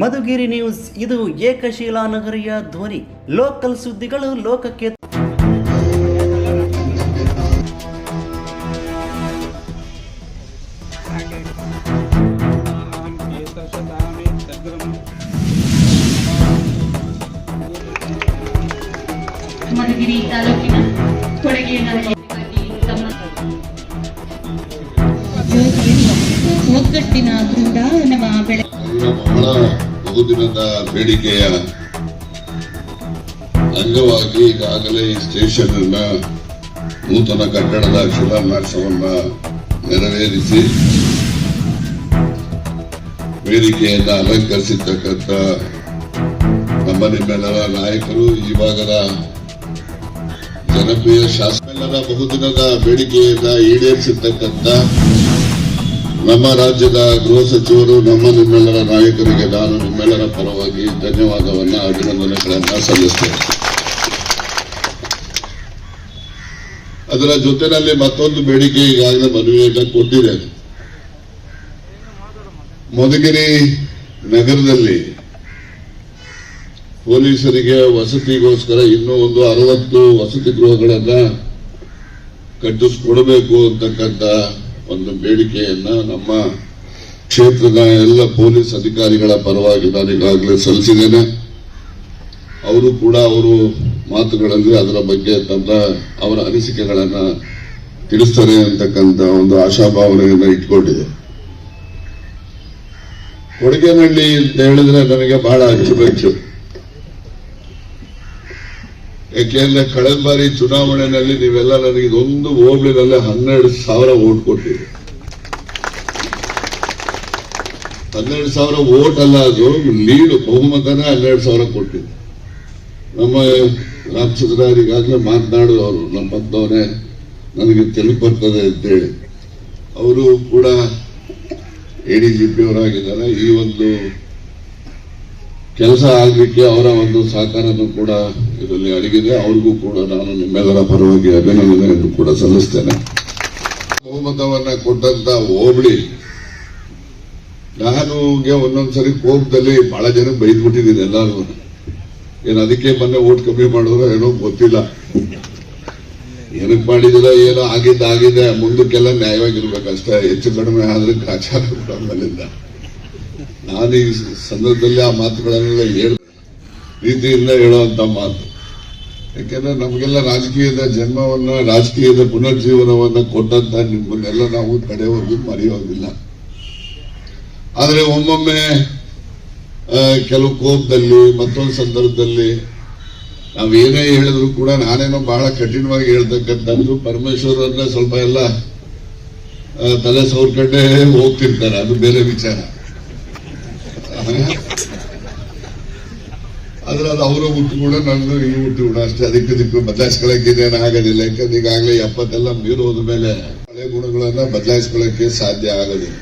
Madhugiri news ಇದು ಏಕಶೀಲಾ ನಗರಿಯ ಧ್ವನಿ. Local ಸುದ್ದಿಗಳು ಲೋಕಕ್ಕೆ ಮಧುಗಿರಿ ತಾಲೂಕಿನ ನಮ್ಮ ಬೆಳೆ. ಬಹುದಿನದ ಬೇಡಿಕೆಯ ಅಂಗವಾಗಿ ಈಗಾಗಲೇ ಈ ಸ್ಟೇಷನ್ ಅನ್ನ ನೂತನ ಕಟ್ಟಡದ ಶಿಲಾನ್ಯಾಸವನ್ನ ನೆರವೇರಿಸಿ ವೇದಿಕೆಯನ್ನ ಅಲಂಕರಿಸಿರ್ತಕ್ಕಂಥ ನಮ್ಮ ನಿಮ್ಮೆಲ್ಲರ ನಾಯಕರು, ಈ ಭಾಗದ ಜನಪ್ರಿಯ ಶಾಸಕರ ಬಹುದಿನದ ಬೇಡಿಕೆಯನ್ನ ಈಡೇರಿಸಿರ್ತಕ್ಕಂಥ ನಮ್ಮ ರಾಜ್ಯದ ಗೃಹ ಸಚಿವರು ನಮ್ಮ ನಿಮ್ಮೆಲ್ಲರ ನಾಯಕರಿಗೆ ನಾನು ನಿಮ್ಮೆಲ್ಲರ ಪರವಾಗಿ ಧನ್ಯವಾದವನ್ನ ಅಭಿನಂದನೆಗಳನ್ನ ಸಲ್ಲಿಸ್ತೇನೆ. ಅದರ ಜೊತೆಯಲ್ಲಿ ಮತ್ತೊಂದು ಬೇಡಿಕೆ ಈಗಾಗಲೇ ಮನವಿಯನ್ನ ಕೊಟ್ಟಿದೆ. ಮಧುಗಿರಿ ನಗರದಲ್ಲಿ ಪೊಲೀಸರಿಗೆ ವಸತಿಗೋಸ್ಕರ ಇನ್ನೂ ಒಂದು ಅರವತ್ತು ವಸತಿ ಗೃಹಗಳನ್ನ ಕಟ್ಟಿಸ್ಕೊಡಬೇಕು ಅಂತಕ್ಕಂಥ ಒಂದು ಬೇಡಿಕೆಯನ್ನ ನಮ್ಮ ಕ್ಷೇತ್ರದ ಎಲ್ಲ ಪೊಲೀಸ್ ಅಧಿಕಾರಿಗಳ ಪರವಾಗಿ ನಾನು ಈಗಾಗಲೇ ಸಲ್ಲಿಸಿದ್ದೇನೆ. ಅವರು ಕೂಡ ಅವರು ಮಾತುಗಳಲ್ಲಿ ಅದರ ಬಗ್ಗೆ ತಮ್ಮ ಅವರ ಅನಿಸಿಕೆಗಳನ್ನ ತಿಳಿಸ್ತಾರೆ ಅಂತಕ್ಕಂಥ ಒಂದು ಆಶಾಭಾವನೆಯನ್ನ ಇಟ್ಕೊಂಡಿದೆ. ಕೊಡಗೇನಹಳ್ಳಿ ಅಂತ ಹೇಳಿದ್ರೆ ನನಗೆ ಬಹಳ ಅಚ್ಚುಮೆಚ್ಚು ಯಾಕೆಂದ್ರೆ ಕಳೆದ ಬಾರಿ ಚುನಾವಣೆಯಲ್ಲಿ ನೀವೆಲ್ಲ ನನಗೆ ಇದೊಂದು ಹೋಬ್ಳಿನಲ್ಲೇ ಹನ್ನೆರಡು ಸಾವಿರ ಓಟ್ ಕೊಟ್ಟಿದೆ ಹನ್ನೆರಡು ಸಾವಿರ ಓಟ್ ಅಲ್ಲ ಅದು, ಲೀಡ್ ಬಹುಮತನೇ ಹನ್ನೆರಡು ಸಾವಿರ ಕೊಟ್ಟಿದೆ. ನಮ್ಮ ರಾಮಚಂದ್ರ ಈಗಾಗಲೇ ಮಾತನಾಡುವವರು ನಮ್ಮ ಪಕ್ಕದವರೇ ನನಗೆ ತೆಲುಗು ಬರ್ತದೆ ಅಂತೇಳಿ. ಅವರು ಕೂಡ ಎ ಡಿ ಜಿ ಪಿ ಅವರಾಗಿದ್ದಾರೆ ಈ ಒಂದು ಕೆಲಸ ಆಗಲಿಕ್ಕೆ ಅವರ ಒಂದು ಸಹಕಾರನೂ ಕೂಡ ಇದರಲ್ಲಿ ಅಡಗಿದೆ ಅವ್ರಿಗೂ ಕೂಡ ನಾನು ನಿಮ್ಮೆಲ್ಲರ ಪರವಾಗಿ ಅಭಿನಂದನೆಯನ್ನು ಕೂಡ ಸಲ್ಲಿಸ್ತೇನೆ. ಬಹುಮತವನ್ನ ಕೊಟ್ಟಂತ ಹೋಬಳಿ, ನಾನು ಒಂದೊಂದ್ಸರಿ ಕೋಪದಲ್ಲಿ ಬಹಳ ಜನ ಬೈದ್ಬಿಟ್ಟಿದ್ದೀನಿ ಎಲ್ಲರೂ ಏನ್ ಅದಕ್ಕೆ ಮೊನ್ನೆ ಓಟ್ ಕಮ್ಮಿ ಮಾಡಿದ್ರೆ ಏನೋ ಗೊತ್ತಿಲ್ಲ. ಏನಕ್ ಮಾಡಿದಿಲ್ಲ, ಏನೋ ಆಗಿದ್ದ ಆಗಿದೆ ಮುಂದಕ್ಕೆಲ್ಲ ನ್ಯಾಯವಾಗಿರ್ಬೇಕಷ್ಟೇ, ಹೆಚ್ಚು ಕಡಿಮೆ ಆದ್ರೆ ಆಚಾರ ಕೂಡ ನಾನು ಈ ಸಂದರ್ಭದಲ್ಲಿ ಆ ಮಾತುಗಳನ್ನೆಲ್ಲ ಹೇಳ ರೀತಿಯಿಂದ ಹೇಳುವಂತ ಮಾತು. ಯಾಕೆಂದ್ರೆ ನಮಗೆಲ್ಲ ರಾಜಕೀಯದ ಜನ್ಮವನ್ನ, ರಾಜಕೀಯದ ಪುನರ್ಜೀವನವನ್ನ ಕೊಟ್ಟಂತ ನಿಮ್ಮನ್ನೆಲ್ಲ ನಾವು ಕಡೆವರೆಗೂ ಮರೆಯೋದಿಲ್ಲ. ಆದ್ರೆ ಒಮ್ಮೊಮ್ಮೆ ಕೆಲವು ಕೋಪದಲ್ಲಿ, ಮತ್ತೊಂದು ಸಂದರ್ಭದಲ್ಲಿ ನಾವೇನೇ ಹೇಳಿದ್ರು ಕೂಡ ನಾನೇನೋ ಬಹಳ ಕಠಿಣವಾಗಿ ಹೇಳ್ತಕ್ಕಂಥದ್ದು ಪರಮೇಶ್ವರ್ ಅಂದ್ರೆ ಸ್ವಲ್ಪ ಎಲ್ಲ ತಲೆ ಸೌರ್ಕಂಡೇ ಹೋಗ್ತಿರ್ತಾರೆ. ಅದು ಬೇರೆ ವಿಚಾರ. ಆದ್ರೆ ಅದು ಅವರ ಹುಟ್ಟು ಕೂಡ ನಂದು ಈ ಹುಟ್ಟು ಕೂಡ ಅಷ್ಟೇ. ಅದಕ್ಕೆ ದಿಕ್ಕು ಬದಲಾಯಿಸ್ಕೊಳಕ್ಕೆ ಏನು ಆಗೋದಿಲ್ಲ. ಯಾಕಂದ್ರೆ ಈಗಾಗಲೇ ಎಪ್ಪತ್ತೆಲ್ಲ ಮೀರು ಹೋದ ಮೇಲೆ ಹಳೆ ಗುಣಗಳನ್ನ ಬದಲಾಯಿಸ್ಕೊಳ್ಳಕ್ಕೆ ಸಾಧ್ಯ ಆಗೋದಿಲ್ಲ.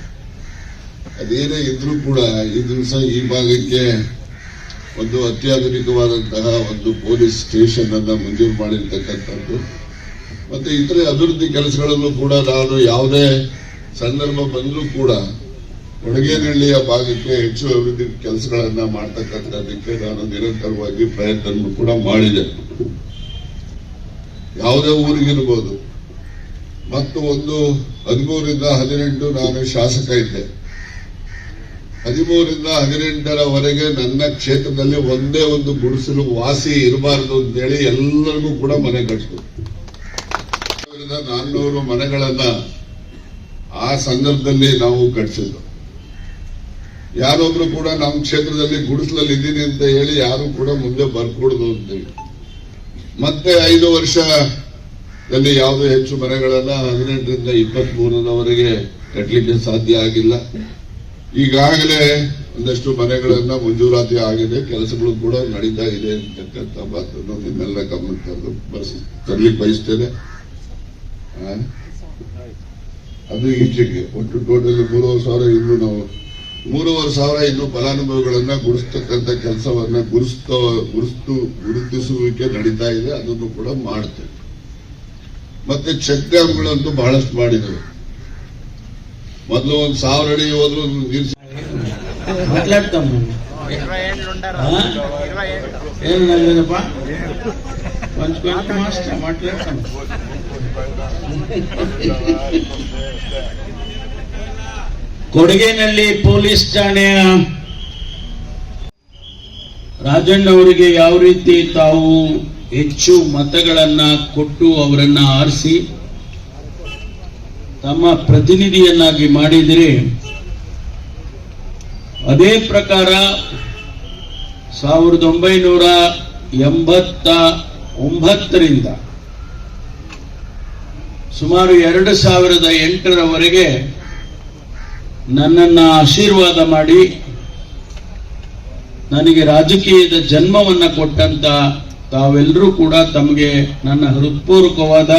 ಅದೇನೇ ಇದ್ರೂ ಕೂಡ ಈ ದಿವಸ ಈ ಭಾಗಕ್ಕೆ ಒಂದು ಅತ್ಯಾಧುನಿಕವಾದಂತಹ ಒಂದು ಪೊಲೀಸ್ ಸ್ಟೇಷನ್ ಅನ್ನ ಮಂಜೂರು ಮಾಡಿರ್ತಕ್ಕಂಥದ್ದು. ಮತ್ತೆ ಇತರೆ ಅಭಿವೃದ್ಧಿ ಕೆಲಸಗಳಲ್ಲೂ ಕೂಡ ನಾನು ಯಾವುದೇ ಸಂದರ್ಭ ಬಂದರೂ ಕೂಡ ಕೊಡಗೇನಹಳ್ಳಿಯ ಭಾಗಕ್ಕೆ ಹೆಚ್ಚು ಅಭಿವೃದ್ಧಿ ಕೆಲಸಗಳನ್ನ ಮಾಡ್ತಕ್ಕಂಥದ್ದಕ್ಕೆ ನಾನು ನಿರಂತರವಾಗಿ ಪ್ರಯತ್ನ ಕೂಡ ಮಾಡಿದೆ. ಯಾವುದೇ ಊರಿಗಿರ್ಬೋದು. ಮತ್ತು ಒಂದು ಹದಿಮೂರಿಂದ ಹದಿನೆಂಟು ನಾನು ಶಾಸಕ ಇದ್ದೆ. ಹದಿಮೂರಿಂದ ಹದಿನೆಂಟರವರೆಗೆ ನನ್ನ ಕ್ಷೇತ್ರದಲ್ಲಿ ಒಂದೇ ಒಂದು ಗುಡಿಸಲು ವಾಸಿ ಇರಬಾರದು ಅಂತೇಳಿ ಎಲ್ಲರಿಗೂ ಕೂಡ ಮನೆ ಸಾವಿರದ ನಾನ್ನೂರು ಮನೆಗಳನ್ನ ಆ ಸಂದರ್ಭದಲ್ಲಿ ನಾವು ಕಟ್ಟಿಸಿದ್ದು ಯಾರೊಬ್ರು ಕೂಡ ನಮ್ಮ ಕ್ಷೇತ್ರದಲ್ಲಿ ಗುಡಿಸಲಲ್ಲಿ ಇದ್ದೀನಿ ಅಂತ ಹೇಳಿ ಯಾರು ಕೂಡ ಮುಂದೆ ಬರ್ಕೊಡುದು ಅಂತೇಳಿ ಮತ್ತೆ ಐದು ವರ್ಷದಲ್ಲಿ ಯಾವುದೇ ಹೆಚ್ಚು ಮನೆಗಳನ್ನ ಹದಿನೆಂಟರಿಂದ ಇಪ್ಪತ್ತ್ ಮೂರರವರೆಗೆ ಕಟ್ಟಲಿಕ್ಕೆ ಸಾಧ್ಯ ಆಗಿಲ್ಲ. ಈಗಾಗಲೇ ಒಂದಷ್ಟು ಮನೆಗಳನ್ನ ಮಂಜೂರಾತಿ ಆಗಿದೆ, ಕೆಲಸಗಳು ಕೂಡ ನಡೀತಾ ಇದೆ ಅಂತಕ್ಕಂಥ ಮಾತನ್ನು ನಿಮ್ಮೆಲ್ಲ ಗಮನ ತಂದು ಬರೆಸಿ ತರ್ಲಿಕ್ಕೆ ಬಯಸ್ತೇನೆ. ಅದು ಈಚೆಗೆ, ಒಟ್ಟು ಟೋಟಲ್ ಮೂರು ಸಾವಿರ ಇನ್ನು ನಾವು ಮೂರುವರೆ ಸಾವಿರ ಇನ್ನು ಫಲಾನುಭವಿಗಳನ್ನ ಗುರುಸ್ತಕ್ಕಂಥ ಕೆಲಸವನ್ನ ಗುರುಸ್ತ ಗುರುಸ್ತು ಗುರುತಿಸುವಿಕೆ ನಡೀತಾ ಇದೆ ಅದನ್ನು ಕೂಡ ಮಾಡ್ತೇವೆ. ಮತ್ತೆ ಚೆಕ್ ಡ್ಯಾಮ್ಗಳಂತೂ ಬಹಳಷ್ಟು ಮಾಡಿದ್ದೇವೆ. ಮೊದಲು ಒಂದು ಸಾವಿರ ಅಡಿ ಹೋದ್ರು ಕೊಡಗಿನಲ್ಲಿ ಪೊಲೀಸ್ ಠಾಣೆಯ ರಾಜಣ್ಣ ಅವರಿಗೆ ಯಾವ ರೀತಿ ತಾವು ಹೆಚ್ಚು ಮತಗಳನ್ನ ಕೊಟ್ಟು ಅವರನ್ನ ಆರಿಸಿ ತಮ್ಮ ಪ್ರತಿನಿಧಿಯನ್ನಾಗಿ ಮಾಡಿದಿರಿ ಅದೇ ಪ್ರಕಾರ ಸಾವಿರದ ಒಂಬೈನೂರ ಎಂಬತ್ತ ಒಂಬತ್ತರಿಂದ ಸುಮಾರು ಎರಡು ಸಾವಿರದ ಎಂಟರವರೆಗೆ ನನ್ನನ್ನ ಆಶೀರ್ವಾದ ಮಾಡಿ ನನಗೆ ರಾಜಕೀಯದ ಜನ್ಮವನ್ನು ಕೊಟ್ಟಂತ ತಾವೆಲ್ಲರೂ ಕೂಡ ತಮಗೆ ನನ್ನ ಹೃತ್ಪೂರ್ವಕವಾದ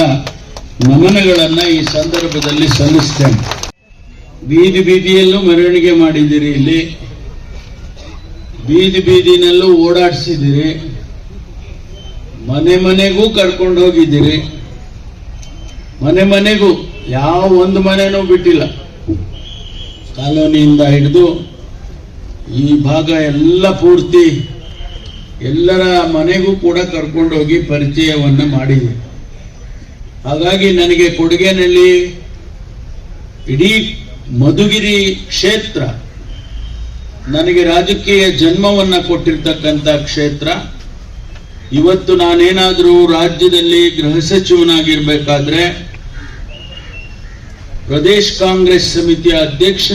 ನಮನಗಳನ್ನ ಈ ಸಂದರ್ಭದಲ್ಲಿ ಸಲ್ಲಿಸ್ತೇನೆ. ಬೀದಿ ಬೀದಿಯಲ್ಲೂ ಮೆರವಣಿಗೆ ಮಾಡಿದ್ದೀರಿ ಇಲ್ಲಿ. ಬೀದಿ ಬೀದಿನಲ್ಲೂ ಓಡಾಡಿಸಿದ್ದೀರಿ. ಮನೆ ಮನೆಗೂ ಕರ್ಕೊಂಡು ಹೋಗಿದ್ದೀರಿ ಮನೆ ಮನೆಗೂ, ಯಾವ ಒಂದು ಮನೆನೂ ಬಿಟ್ಟಿಲ್ಲ. ಕಾಲೋನಿಯಿಂದ ಹಿಡಿದು ಈ ಭಾಗ ಎಲ್ಲ ಪೂರ್ತಿ ಎಲ್ಲರ ಮನೆಗೂ ಕೂಡ ಕರ್ಕೊಂಡು ಹೋಗಿ ಪರಿಚಯವನ್ನ ಮಾಡಿದೆ. ಹಾಗಾಗಿ ನನಗೆ ಕೊಡುಗೆನಲ್ಲಿ ಇಡೀ ಮಧುಗಿರಿ ಕ್ಷೇತ್ರ, ನನಗೆ ರಾಜಕೀಯ ಜನ್ಮವನ್ನ ಕೊಟ್ಟಿರ್ತಕ್ಕಂಥ ಕ್ಷೇತ್ರ, ಇವತ್ತು ನಾನೇನಾದರೂ ರಾಜ್ಯದಲ್ಲಿ ಗೃಹ ಸಚಿವನಾಗಿರ್ಬೇಕಾದ್ರೆ ಪ್ರದೇಶ್ ಕಾಂಗ್ರೆಸ್ ಸಮಿತಿಯ ಅಧ್ಯಕ್ಷ